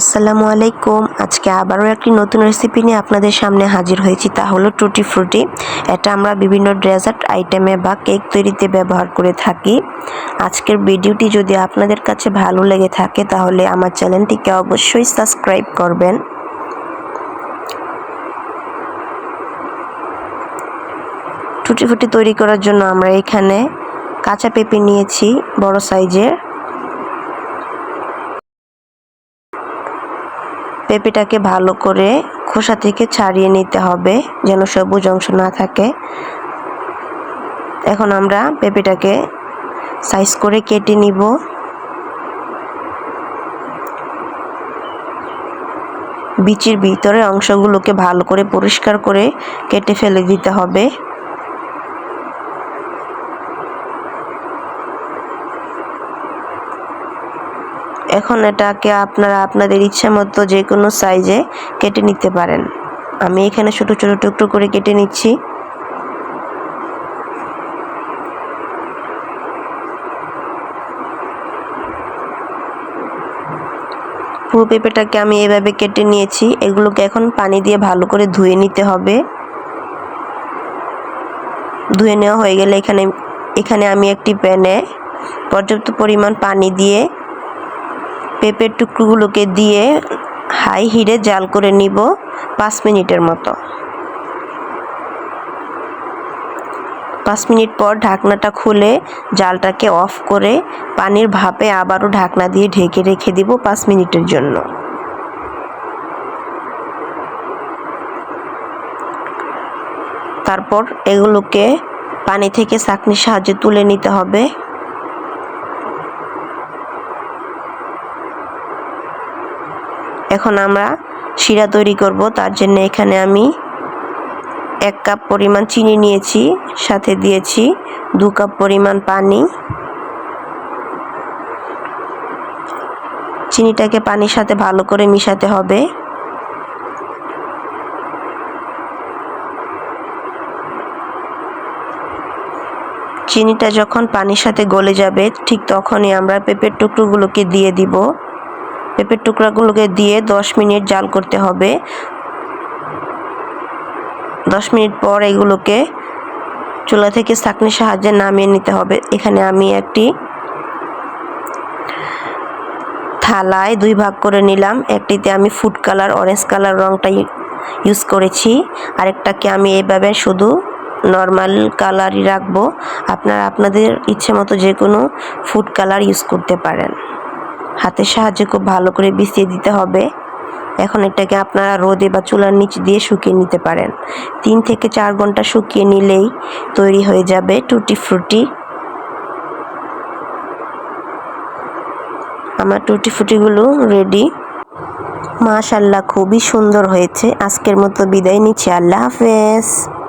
আসসালামু আলাইকুম। আজকে আবারও একটি নতুন রেসিপি নিয়ে আপনাদের সামনে হাজির হয়েছি। তা হলো টুটি ফ্রুটি। এটা আমরা বিভিন্ন ডেজার্ট আইটেমে বা কেক তৈরিতে ব্যবহার করে থাকি। আজকের ভিডিওটি যদি আপনাদের কাছে ভালো লেগে থাকে, তাহলে আমার চ্যানেলটিকে অবশ্যই সাবস্ক্রাইব করবেন। টুটি ফুটি তৈরি করার জন্য আমরা এখানে কাঁচা পেঁপে নিয়েছি, বড় সাইজের। পেঁপেটাকে ভালো করে খোসা থেকে ছাড়িয়ে নিতে হবে, যেন সবুজ অংশ না থাকে। এখন আমরা পেঁপেটাকে সাইজ করে কেটে নিব। বিচির ভিতরে অংশগুলোকে ভালো করে পরিষ্কার করে কেটে ফেলে দিতে হবে। এখন এটাকে আপনারা আপনাদের ইচ্ছা মতো যে কোনো সাইজে কেটে নিতে পারেন। আমি এখানে ছোটো ছোটো টুকরো করে কেটে নিচ্ছি। পুরো পেঁপেটাকে আমি এভাবে কেটে নিয়েছি। এগুলোকে এখন পানি দিয়ে ভালো করে ধুয়ে নিতে হবে। ধুয়ে নেওয়া হয়ে গেলে এখানে এখানে আমি একটি প্যানে পর্যাপ্ত পরিমাণ পানি দিয়ে পেঁপের টুকরোগুলোকে দিয়ে হাই হিটে জাল করে নিব পাঁচ মিনিটের মতো। পাঁচ মিনিট পর ঢাকনাটা খুলে জালটাকে অফ করে পানির ভাপে আবারও ঢাকনা দিয়ে ঢেকে রেখে দিব পাঁচ মিনিটের জন্য। তারপর এগুলোকে পানি থেকে চাকনির সাহায্যে তুলে নিতে হবে। এখন আমরা শিরা তৈরি করব। তার জন্য এখানে আমি এক কাপ পরিমাণ চিনি নিয়েছি, সাথে দিয়েছি দু কাপ পরিমাণ পানি। চিনিটাকে পানির সাথে ভালো করে মিশাতে হবে। চিনিটা যখন পানির সাথে গলে যাবে, ঠিক তখনই আমরা পেঁপের টুকরোগুলোকে দিয়ে দিব। পেঁপের টুকরাগুলোকে দিয়ে দশ মিনিট জাল করতে হবে। দশ মিনিট পর এগুলোকে চুলা থেকে ছাঁকনির সাহায্যে নামিয়ে নিতে হবে। এখানে আমি একটি থালায় দুই ভাগ করে নিলাম। একটিতে আমি ফুড কালার, অরেঞ্জ কালার রঙটা ইউজ করেছি। আরেকটাকে আমি এইভাবে শুধু নর্মাল কালারই রাখব। আপনারা আপনাদের ইচ্ছে মতো যে কোনো ফুড কালার ইউজ করতে পারেন। হাতের সাহায্যে খুব ভালো করে বিছিয়ে দিতে হবে। এখন এটাকে আপনারা রোদে বা চুলার নিচ দিয়ে শুকিয়ে নিতে পারেন। তিন থেকে চার ঘণ্টা শুকিয়ে নিলেই তৈরি হয়ে যাবে টুটি ফ্রুটি। আমার টুটি ফুটিগুলো রেডি মাশাল্লাহ খুবই সুন্দর হয়েছে। আজকের মতো বিদায় নিচ্ছি। আল্লাহ হাফেজ।